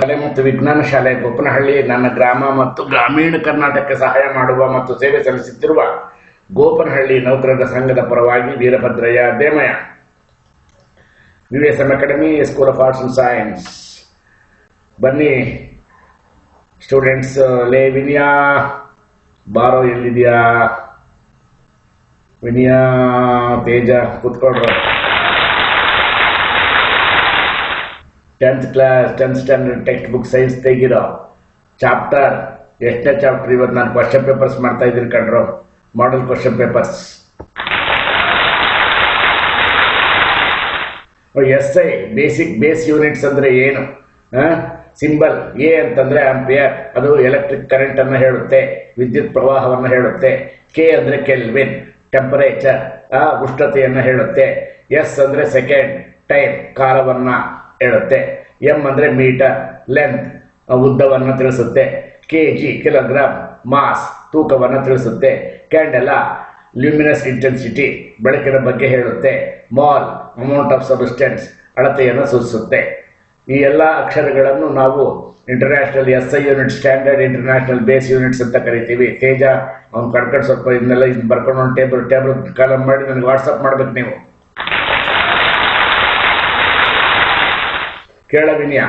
ಕಲೆ ಮತ್ತು ವಿಜ್ಞಾನ ಶಾಲೆ ಗೋಪನಹಳ್ಳಿ ನನ್ನ ಗ್ರಾಮ ಮತ್ತು ಗ್ರಾಮೀಣ ಕರ್ನಾಟಕಕ್ಕೆ ಸಹಾಯ ಮಾಡುವ ಮತ್ತು ಸೇವೆ ಸಲ್ಲಿಸುತ್ತಿರುವ ಗೋಪನಹಳ್ಳಿ ನೌಕರರ ಸಂಘದ ಪರವಾಗಿ Veerabhadrayya ದೇಮಯ U S academy school of arts and science ಬನ್ನಿ ಸ್ಟೂಡೆಂಟ್ಸ್ ಲೇ ವಿನಿಯಾ, ಬಾರೋ ಎಲ್ಲಿದೆಯಾ? Viniya, Teja, ಕೂತ್ಕೊಳ್ರು. Tenth class tenth standard text book science ತೆಗಿರೋ chapter ಎಷ್ಟನೇ ಚಾಪ್ಟರ್ ಇವತ್ತು ನಾನು ಕ್ವಶನ್ ಪೇಪರ್ಸ್ ಮಾಡ್ತಾ ಇದ್ದೀನಿ ಕಣ್ರು. Model question papers S I basic base units ಅಂದರೆ ಏನು? ಸಿಂಬಲ್ ಎ ಅಂತಂದರೆ ಆಂಪಿಯರ್ ಅದು ಎಲೆಕ್ಟ್ರಿಕ್ ಕರೆಂಟನ್ನು ಹೇಳುತ್ತೆ, ವಿದ್ಯುತ್ ಪ್ರವಾಹವನ್ನು ಹೇಳುತ್ತೆ. ಕೆ ಅಂದರೆ ಕೆಲ್ವಿನ್ ಟೆಂಪರೇಚರ್ ಉಷ್ಣತೆಯನ್ನು ಹೇಳುತ್ತೆ. ಎಸ್ ಅಂದರೆ ಸೆಕೆಂಡ್ ಟೈಮ್ ಕಾಲವನ್ನ. ಹೇಳುತ್ತೆ. ಎಂ ಅಂದ್ರೆ ಮೀಟರ್ ಲೆಂತ್ ಉದ್ದವನ್ನು ತಿಳಿಸುತ್ತೆ. ಕೆ ಜಿ ಕಿಲೋಗ್ರಾಮ್ ಮಾಸ್ ತೂಕವನ್ನು ತಿಳಿಸುತ್ತೆ. ಕ್ಯಾಂಡೆಲ ಲ್ಯೂಮಿನಸ್ ಇಂಟೆನ್ಸಿಟಿ ಬೆಳಕಿನ ಬಗ್ಗೆ ಹೇಳುತ್ತೆ. ಮಾಲ್ ಅಮೌಂಟ್ ಆಫ್ ಸಬ್ಸ್ಟೆನ್ಸ್ ಅಳತೆಯನ್ನು ಸೂಚಿಸುತ್ತೆ. ಈ ಎಲ್ಲ ಅಕ್ಷರಗಳನ್ನು ನಾವು international S I unit standard international base units ಅಂತ ಕರಿತೀವಿ. ತೇಜ, ಅವ್ನು ಕಡ್ಕಡ್ ಸ್ವಲ್ಪ ಇದನ್ನೆಲ್ಲ ಇದು ಬರ್ಕೊಂಡು ಟೇಬಲ್ ಟೇಬಲ್ ಕಾಲಮ್ ಮಾಡಿ, ನನಗೆ ವಾಟ್ಸಪ್ ಮಾಡ್ಬೇಕು ನೀವು. ಕೇಳವಿನ್ಯ?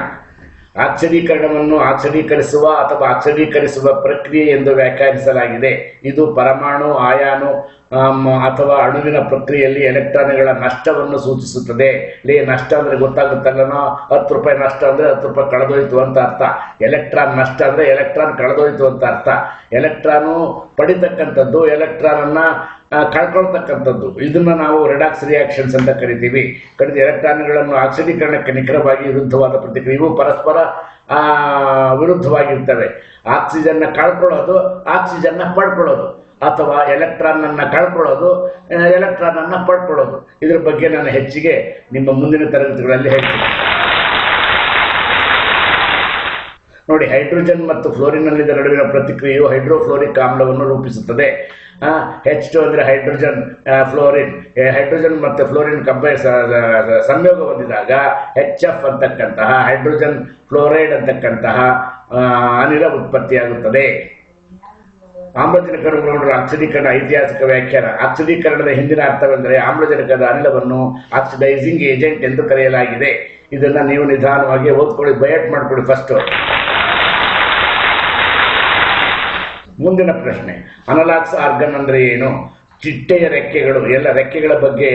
ಆಚರೀಕರಣವನ್ನು ಆಚರೀಕರಿಸುವ ಅಥವಾ ಆಚರೀಕರಿಸುವ ಪ್ರಕ್ರಿಯೆ ಎಂದು ವ್ಯಾಖ್ಯಾನಿಸಲಾಗಿದೆ. ಇದು ಪರಮಾಣು ಆಯಾನು ಅಥವಾ ಅಣುವಿನ ಪ್ರಕ್ರಿಯೆಯಲ್ಲಿ ಎಲೆಕ್ಟ್ರಾನ್ಗಳ ನಷ್ಟವನ್ನು ಸೂಚಿಸುತ್ತದೆ. ಲೇ ನಷ್ಟ ಅಂದ್ರೆ ಗೊತ್ತಾಗುತ್ತಲ್ಲನೋ? ಹತ್ತು ರೂಪಾಯಿ ನಷ್ಟ ಅಂದ್ರೆ ಹತ್ತು ರೂಪಾಯಿ ಕಳೆದೋಯ್ತು ಅಂತ ಅರ್ಥ. ಎಲೆಕ್ಟ್ರಾನ್ ನಷ್ಟ ಅಂದ್ರೆ ಎಲೆಕ್ಟ್ರಾನ್ ಕಳೆದೋಯ್ತು ಅಂತ ಅರ್ಥ. ಎಲೆಕ್ಟ್ರಾನು ಪಡಿತಕ್ಕಂಥದ್ದು ಎಲೆಕ್ಟ್ರಾನ್ ಅನ್ನ ಆ, ಕಳ್ಕೊಳ್ತಕ್ಕಂಥದ್ದು. ಇದನ್ನ ನಾವು ರಿಡಾಕ್ಸ್ ರಿಯಾಕ್ಷನ್ಸ್ ಅಂತ ಕರಿತೀವಿ. ಕಡಿದ ಎಲೆಕ್ಟ್ರಾನ್ಗಳನ್ನು ಆಕ್ಸಿಡೀಕರಣಕ್ಕೆ ನಿಖರವಾಗಿ ವಿರುದ್ಧವಾದ ಪ್ರತಿಕ್ರಿಯೆ ಇವು ಪರಸ್ಪರ ವಿರುದ್ಧವಾಗಿರ್ತವೆ. ಆಕ್ಸಿಜನ್ನ ಕಳ್ಕೊಳ್ಳೋದು ಆಕ್ಸಿಜನ್ನ ಪಡ್ಕೊಳ್ಳೋದು. ಅಥವಾ ಎಲೆಕ್ಟ್ರಾನ್ ಅನ್ನ ಕಳ್ಕೊಳ್ಳೋದು ಎಲೆಕ್ಟ್ರಾನ್ ಅನ್ನ ಪಡ್ಕೊಳ್ಳೋದು. ಇದ್ರ ಬಗ್ಗೆ ನಾನು ಹೆಚ್ಚಿಗೆ ನಿಮ್ಮ ಮುಂದಿನ ತರಗತಿಗಳಲ್ಲಿ ಹೇಳ್ತೀನಿ. ನೋಡಿ, ಹೈಡ್ರೋಜನ್ ಮತ್ತು ಫ್ಲೋರಿನಲ್ಲಿದ್ದ ನಡುವಿನ ಪ್ರತಿಕ್ರಿಯೆಯು ಹೈಡ್ರೋಫ್ಲೋರಿಕ್ ಆಮ್ಲವನ್ನು ರೂಪಿಸುತ್ತದೆ. ಹೆಚ್ ಟು ಅಂದರೆ ಹೈಡ್ರೋಜನ್ ಫ್ಲೋರಿನ್. ಹೈಡ್ರೋಜನ್ ಮತ್ತು ಫ್ಲೋರಿನ್ ಕಂಬೈ ಸಂಯೋಗ ಹೊಂದಿದಾಗ ಹೆಚ್ ಎಫ್ ಅಂತಕ್ಕಂತಹ, ಹೈಡ್ರೋಜನ್ ಫ್ಲೋರೈಡ್ ಅಂತಕ್ಕಂತಹ ಅನಿಲ ಉತ್ಪತ್ತಿಯಾಗುತ್ತದೆ. ಆಮ್ಲಜನಕಗಳ ಆಕ್ಸಿಡೀಕರಣ ಐತಿಹಾಸಿಕ ವ್ಯಾಖ್ಯಾನ. ಆಕ್ಸಿಡೀಕರಣದ ಹಿಂದಿನ ಅರ್ಥವೆಂದರೆ ಆಮ್ಲಜನಕದ ಅನಿಲವನ್ನು ಆಕ್ಸಿಡೈಸಿಂಗ್ ಏಜೆಂಟ್ ಎಂದು ಕರೆಯಲಾಗಿದೆ. ಇದನ್ನ ನೀವು ನಿಧಾನವಾಗಿ ಓದ್ಕೊಳ್ಳಿ, ಬಯಟ್ ಮಾಡ್ಕೊಳ್ಳಿ ಫಸ್ಟ್ ಮುಂದಿನ ಪ್ರಶ್ನೆ. ಅನಲಾಕ್ಸ್ ಆರ್ಗನ್ ಅಂದ್ರೆ ಏನು? ಚಿಟ್ಟೆಯ ರೆಕ್ಕೆಗಳು, ಎಲ್ಲ ರೆಕ್ಕೆಗಳ ಬಗ್ಗೆ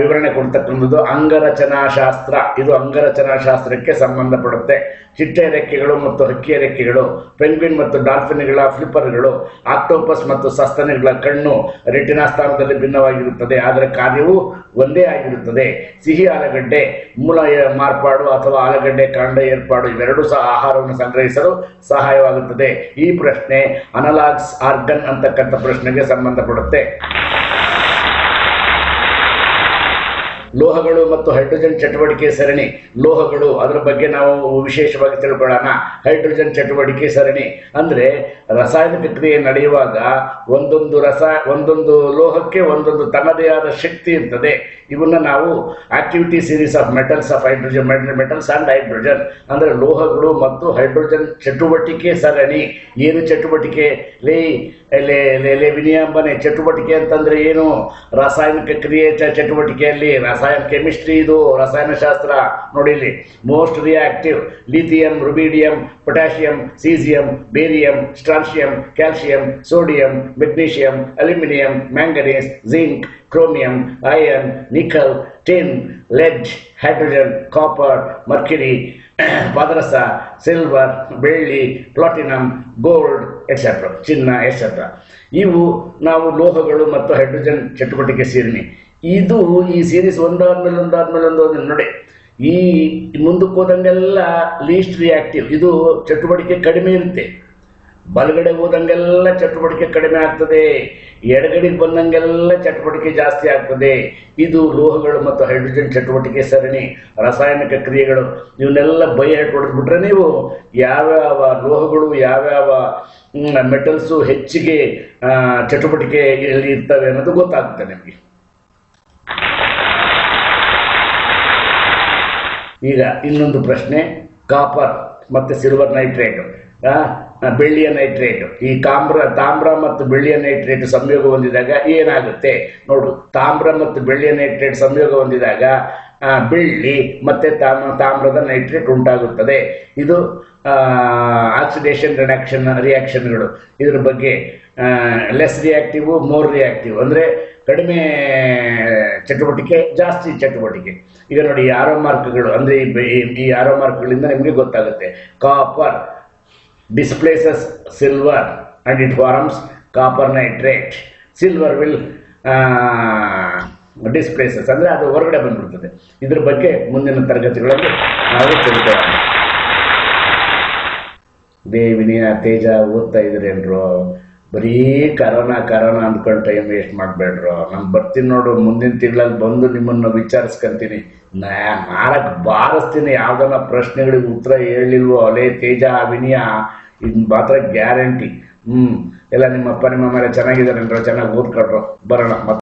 ವಿವರಣೆ ಕೊಡ್ತಕ್ಕಂಥದ್ದು ಅಂಗರಚನಾಶಾಸ್ತ್ರ. ಇದು ಅಂಗರಚನಾಶಾಸ್ತ್ರಕ್ಕೆ ಸಂಬಂಧಪಡುತ್ತೆ. ಚಿಟ್ಟೆಯ ರೆಕ್ಕೆಗಳು ಮತ್ತು ಹಕ್ಕಿಯ ರೆಕ್ಕೆಗಳು, ಪೆಂಗ್ವಿನ್ ಮತ್ತು ಡಾಲ್ಫಿನ್ಗಳ ಫ್ಲಿಪ್ಪರ್ಗಳು, ಆಕ್ಟೋಪಸ್ ಮತ್ತು ಸಸ್ತನಿಗಳ ಕಣ್ಣು ರೆಟಿನಾ ಸ್ಥಾನದಲ್ಲಿ ಭಿನ್ನವಾಗಿರುತ್ತದೆ. ಆದರೆ ಕಾರ್ಯವು ಒಂದೇ ಆಗಿರುತ್ತದೆ. ಸಿಹಿ ಆಲಗಡ್ಡೆ, ಮೂಲ ಮಾರ್ಪಾಡು ಅಥವಾ ಆಲಗಡ್ಡೆ ಕಾಂಡ ಏರ್ಪಾಡು ಇವೆರಡೂ ಸಹ ಆಹಾರವನ್ನು ಸಂಗ್ರಹಿಸಲು ಸಹಾಯವಾಗುತ್ತದೆ. ಈ ಪ್ರಶ್ನೆ ಅನಲಾಗ್ಸ್ ಆರ್ಗನ್ ಅಂತಕ್ಕಂಥ ಪ್ರಶ್ನೆಗೆ ಸಂಬಂಧಪಡುತ್ತೆ. ಲೋಹಗಳು ಮತ್ತು ಹೈಡ್ರೋಜನ್ ಚಟುವಟಿಕೆ ಸರಣಿ. ಲೋಹಗಳು, ಅದರ ಬಗ್ಗೆ ನಾವು ವಿಶೇಷವಾಗಿ ತಿಳ್ಕೊಳ್ಳೋಣ. ಹೈಡ್ರೋಜನ್ ಚಟುವಟಿಕೆ ಸರಣಿ. ಅಂದರೆ ರಾಸಾಯನಿಕ ಕ್ರಿಯೆ ನಡೆಯುವಾಗ ಒಂದೊಂದು ರಸ, ಒಂದೊಂದು ಲೋಹಕ್ಕೆ ಒಂದೊಂದು ತನ್ನದೇ ಆದ ಶಕ್ತಿ ಇರ್ತದೆ. ಇವನ್ನ ನಾವು activity series of metals of hydrogen metals and hydrogen. ಅಂದರೆ ಲೋಹಗಳು ಮತ್ತು ಹೈಡ್ರೋಜನ್ ಚಟುವಟಿಕೆ ಸರಣಿ. ಏನು ಚಟುವಟಿಕೆ? ಲೇ ಎಲೆ ಲೇ ವಿನಿಯಂಬನೆ ಚಟುವಟಿಕೆ ಅಂತಂದ್ರೆ ಏನು? ರಾಸಾಯನಿಕ ಕ್ರಿಯೆ ಚಟುವಟಿಕೆಯಲ್ಲಿ ರಾಸಾಯನ ಕೆಮಿಸ್ಟ್ರಿ ಇದು ರಸಾಯನಶಾಸ್ತ್ರ ನೋಡಿ ಇಲ್ಲಿ most reactive lithium rubidium potassium caesium barium strontium calcium sodium magnesium aluminium manganese zinc chromium iron nickel tin lead hydrogen copper mercury ಪಾದರಸ silver ಬೆಳ್ಳಿ ಪ್ಲಾಟಿನಮ್ ಗೋಲ್ಡ್ ಎಕ್ಸೆಟ್ರಾ ಚಿನ್ನ ಎಕ್ಸೆಟ್ರಾ ಇವು ನಾವು ಲೋಹಗಳು ಮತ್ತು ಹೈಡ್ರೋಜನ್ ಚಟುವಟಿಕೆ ಸೇರಿನಿ ಇದು ಈ ಸೀರೀಸ್ ಒಂದಾದ್ಮೇಲೆ ಒಂದಾದ್ಮೇಲೆ ಒಂದು ಒಂದು ನೋಡಿ. ಈ ಮುಂದಕ್ಕೆ ಹೋದಂಗೆಲ್ಲ ಲೀಸ್ಟ್ ರಿಯಾಕ್ಟಿವ್ ಇದು ಚಟುವಟಿಕೆ ಕಡಿಮೆ ಇರುತ್ತೆ. ಬಲಗಡೆ ಹೋದಂಗೆಲ್ಲ ಚಟುವಟಿಕೆ ಕಡಿಮೆ ಆಗ್ತದೆ, ಎಡಗಡೆಗೆ ಬಂದಂಗೆಲ್ಲ ಚಟುವಟಿಕೆ ಜಾಸ್ತಿ ಆಗ್ತದೆ. ಇದು ಲೋಹಗಳು ಮತ್ತು ಹೈಡ್ರೋಜನ್ ಚಟುವಟಿಕೆ ಸರಣಿ, ರಾಸಾಯನಿಕ ಕ್ರಿಯೆಗಳು, ಇವನ್ನೆಲ್ಲ ಬೈ ಹೊಡೆದ್ಬಿಟ್ರೆ ನೀವು ಯಾವ್ಯಾವ ಲೋಹಗಳು, ಯಾವ್ಯಾವ ಮೆಟಲ್ಸು ಹೆಚ್ಚಿಗೆ ಚಟುವಟಿಕೆಯಲ್ಲಿ ಇರ್ತವೆ ಅನ್ನೋದು ಗೊತ್ತಾಗುತ್ತೆ ನಿಮಗೆ. ಈಗ ಇನ್ನೊಂದು ಪ್ರಶ್ನೆ, ಕಾಪರ್ ಮತ್ತು ಸಿಲ್ವರ್ ನೈಟ್ರೇಟ್ ಬೆಳ್ಳಿಯ ನೈಟ್ರೇಟ್. ಈ ತಾಮ್ರ ತಾಮ್ರ ಮತ್ತು ಬೆಳ್ಳಿಯ ನೈಟ್ರೇಟ್ ಸಂಯೋಗ ಹೊಂದಿದಾಗ ಏನಾಗುತ್ತೆ? ನೋಡು, ತಾಮ್ರ ಮತ್ತು ಬೆಳ್ಳಿಯ ನೈಟ್ರೇಟ್ ಸಂಯೋಗ ಹೊಂದಿದಾಗ ಬೆಳ್ಳಿ ಮತ್ತೆ ತಾಮ್ರ ತಾಮ್ರದ ನೈಟ್ರೇಟ್ ಉಂಟಾಗುತ್ತದೆ. ಇದು ಆಕ್ಸಿಡೇಷನ್ ರಿಡಕ್ಷನ್ ರಿಯಾಕ್ಷನ್ಗಳು ಇದ್ರ ಬಗ್ಗೆ ಲೆಸ್ ರಿಯಾಕ್ಟಿವ್ ಮೋರ್ ರಿಯಾಕ್ಟಿವ್ ಅಂದರೆ ಕಡಿಮೆ, ಚಟುವಟಿಕೆ, ಜಾಸ್ತಿ ಚಟುವಟಿಕೆ. ಈಗ ನೋಡಿ ಆರೋ ಮಾರ್ಕ್ಗಳು ಅಂದರೆ ಈ ಆರೋ ಮಾರ್ಕ್ಗಳಿಂದ ನಿಮಗೆ ಗೊತ್ತಾಗುತ್ತೆ. Copper displaces silver and it forms copper nitrate silver will displaces ಅಂದರೆ ಅದು ಹೊರಗಡೆ ಬಂದ್ಬಿಡ್ತದೆ. ಇದ್ರ ಬಗ್ಗೆ ಮುಂದಿನ ತರಗತಿಗಳಲ್ಲಿ ನಾವು ತಿಳ್ಕೊಳ್ಳೋಣ ದೇವಿನಿಯ ತೇಜ ಓದ್ತಾ ಇದ್ರೇನ್ರು? ಬರೀ ಕರೋನಾ ಕರೋನಾ ಅಂದ್ಕೊಂಡು ಟೈಮ್ ವೇಸ್ಟ್ ಮಾಡಬೇಡ್ರು. ನಾನು ಬರ್ತೀನಿ ನೋಡು, ಮುಂದಿನ ತಿಂಗಳಲ್ಲಿ ಬಂದು ನಿಮ್ಮನ್ನು ವಿಚಾರಿಸ್ಕೊಂತೀನಿ. ನಾ ನಾಲ್ಕು ಬಾರಿಸ್ತೀನಿ ಯಾವ್ದನ್ನ ಪ್ರಶ್ನೆಗಳಿಗೆ ಉತ್ತರ ಹೇಳಿಲ್ವೋ ಅಲೇ ತೇಜ, ಅಭಿನಯ, ಇದು ಮಾತ್ರ ಗ್ಯಾರಂಟಿ. ಹ್ಞೂ ಎಲ್ಲ ನಿಮ್ಮಪ್ಪ ನಿಮ್ಮ ಮೇಲೆ ಚೆನ್ನಾಗಿದ್ದಾರೆ ಚೆನ್ನಾಗಿ ಓದ್ಕೊಟ್ರು ಬರೋಣ, ಮತ್ತೆ.